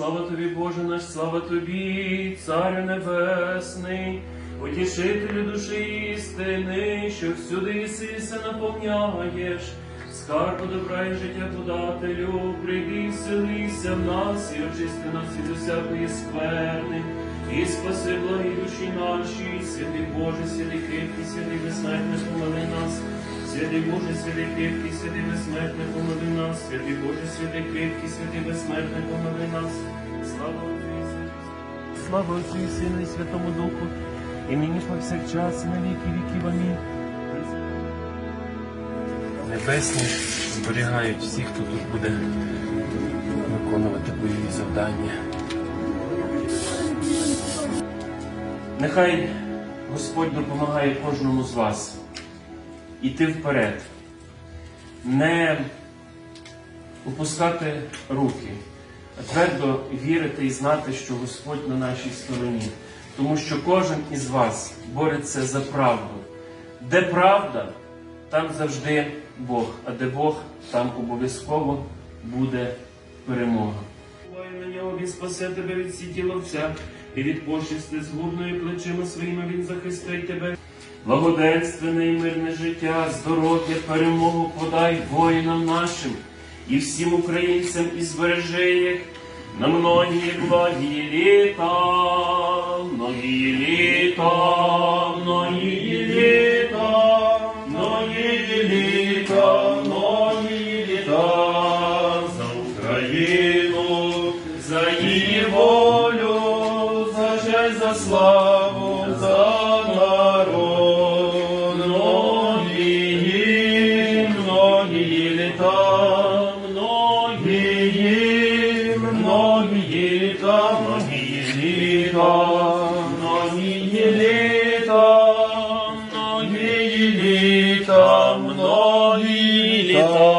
Слава тобі, Боже наш, слава тобі, Царю Небесний, утішителю душі істини, що всюди єси все наповняєш, скарбу добра і життя подателю, прийди, вселися в нас і очисти нас від усякої скверни, і спаси благі душі наші, святий Боже, святий кріпкий, святий безсмертний, помили нас. Святий Боже, святий кріпкий, святий безсмертний, помили Боже, святий кріпкий, святий безсмертний, помили нас. Слава Отцю. Слава Отцю і Сину і Святому Духу, і нині ж повсякчас, і на віки віків. Амінь. Небесні зберігають всіх, хто тут буде виконувати бойові завдання. Нехай Господь допомагає кожному з вас іти вперед, не опускати руки, твердо вірити і знати, що Господь на нашій стороні, тому що кожен із вас бореться за правду. Де правда, там завжди Бог, а де Бог, там обов'язково буде перемога. Бувай на нього він спасе тебе від сіті ловця, і від пошисти згубною плечима своїми він захистить тебе. Благоденственне і мирне життя, здоров'я, перемогу подай воїнам нашим і всім українцям і збережи їх на многі благі літа, многі літа, многі літа, многі літа, многі літа за Україну, за її волю, за жаль, за славу, многії, лета, многие лета, многие лета, многие лета, многие лета.